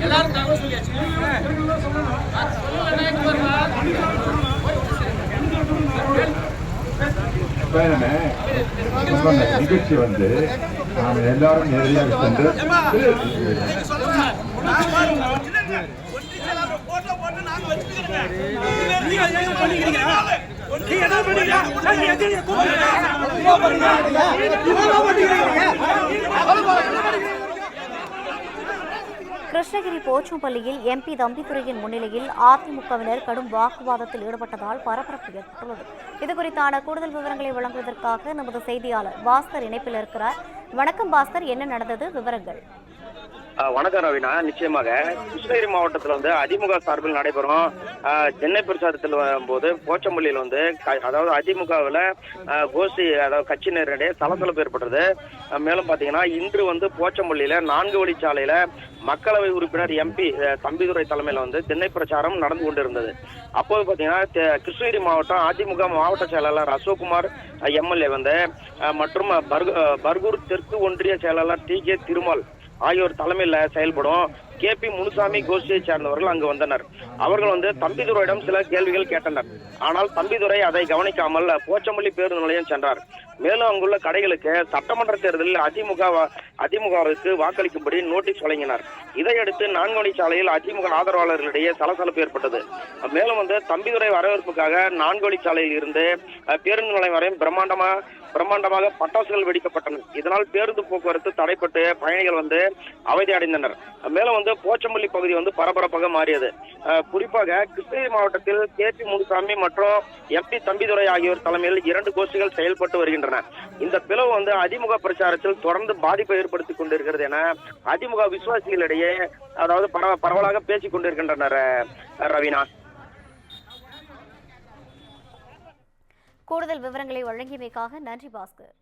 எல்லாரும் தகவல் சொல்லியாச்சு நிகழ்ச்சி வந்து நாம் எல்லாரும் நேரடியாக சென்று கிருஷ்ணகிரி போச்சம்பள்ளியில் எம்பி தம்பிதுரையின் முன்னிலையில் அதிமுகவினர் கடும் வாக்குவாதத்தில் ஈடுபட்டதால் பரபரப்பு ஏற்பட்டுள்ளது. இதுகுறித்தான கூடுதல் விவரங்களை வழங்குவதற்காக நமது செய்தியாளர் பாஸ்கர் இணைப்பில் இருக்கிறார். வணக்கம் பாஸ்கர் என்ன நடந்தது? விவரங்கள். வணக்கம் ரவினா நிச்சயமாக கிருஷ்ணகிரி மாவட்டத்தில் வந்து அதிமுக சார்பில் நடைபெறும் சென்னை பிரச்சாரத்தில் வரும்போது போச்சம்பள்ளியில் வந்து க- அதாவது அதிமுகவில் கோஷ்டி அதாவது கட்சியினரிடையே சலசலப்பு ஏற்பட்டது. மேலும் பார்த்தீங்கன்னா இன்று வந்து போச்சம்பள்ளியில் நான்கு வழிச்சாலையில் மக்களவை உறுப்பினர் எம்பி தம்பிதுரை தலைமையில் வந்து சென்னை பிரச்சாரம் நடந்து கொண்டிருந்தது. அப்போது பார்த்தீங்கன்னா கிருஷ்ணகிரி மாவட்டம் அதிமுக மாவட்ட செயலாளர் அசோக்குமார் எம்எல்ஏ வந்து மற்றும் பர்கூர் தெற்கு ஒன்றிய செயலாளர் டி கே திருமால் ஆகியோர் தலைமையில் செயல்படும் கே பி முனுசாமி கோஷ்டியை சேர்ந்தவர்கள் அங்கு வந்தனர். அவர்கள் வந்து தம்பிதுரையிடம் சில கேள்விகள் கேட்டனர். ஆனால் தம்பிதுரை அதை கவனிக்காமல் போச்சமல்லி பேருந்து நிலையம் சென்றார். மேலும் அங்குள்ள கடைகளுக்கு சட்டமன்ற தேர்தலில் அதிமுக அதிமுகவிற்கு வாக்களிக்கும்படி நோட்டீஸ் வழங்கினார். இதையடுத்து நான்குமணி சாலையில் அதிமுக ஆதரவாளர்களிடையே சலசலப்பு ஏற்பட்டது. மேலும் வந்து தம்பிதுரை வரவேற்புக்காக நான்குவழி சாலையில் இருந்து பேருந்து நிலையம் வரையும் பிரம்மாண்டமாக பிரம்மாண்டமாக பட்டாசுகள் வெடிக்கப்பட்டன. இதனால் பேருந்து போக்குவரத்து தடைப்பட்டு பயணிகள் வந்து அவதி அடைந்தனர் மேலும் வந்து போச்சம்பள்ளி பகுதி வந்து பரபரப்பாக மாறியது. குறிப்பாக கிருஷ்ணகிரி மாவட்டத்தில் கே பி முனுசாமி மற்றும் எம்பி தம்பிதுரை ஆகியோர் தலைமையில் இரண்டு கோஷ்டிகள் செயல்பட்டு வருகின்றன. இந்த பிளவு வந்து அதிமுக பிரச்சாரத்தில் தொடர்ந்து பாதிப்பை ஏற்படுத்திக் கொண்டிருக்கிறது என அதிமுக விசுவாசிகளிடையே அதாவது பரவ பரவலாக பேசிக் கொண்டிருக்கின்றனர் அஹ், ரவீனா கூடுதல் விவரங்களை வழங்கியமைக்காக நன்றி பாஸ்கர்.